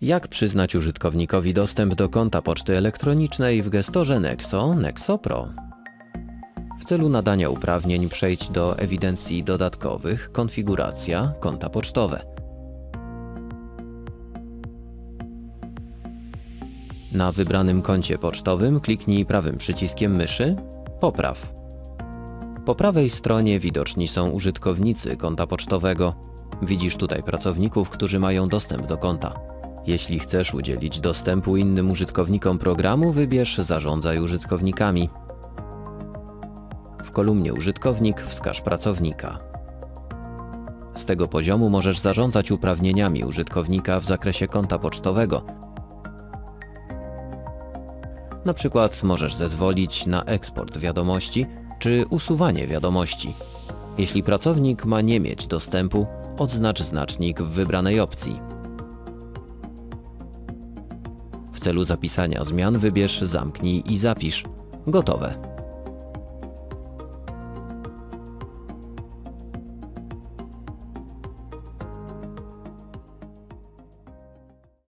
Jak przyznać użytkownikowi dostęp do konta poczty elektronicznej w gestorze Nexo Nexo Pro? W celu nadania uprawnień przejdź do ewidencji dodatkowych, konfiguracja, konta pocztowe. Na wybranym koncie pocztowym kliknij prawym przyciskiem myszy Popraw. Po prawej stronie widoczni są użytkownicy konta pocztowego. Widzisz tutaj pracowników, którzy mają dostęp do konta. Jeśli chcesz udzielić dostępu innym użytkownikom programu, wybierz Zarządzaj użytkownikami. W kolumnie Użytkownik wskaż pracownika. Z tego poziomu możesz zarządzać uprawnieniami użytkownika w zakresie konta pocztowego. Na przykład możesz zezwolić na eksport wiadomości czy usuwanie wiadomości. Jeśli pracownik ma nie mieć dostępu, odznacz znacznik w wybranej opcji. W celu zapisania zmian wybierz Zamknij i zapisz. Gotowe.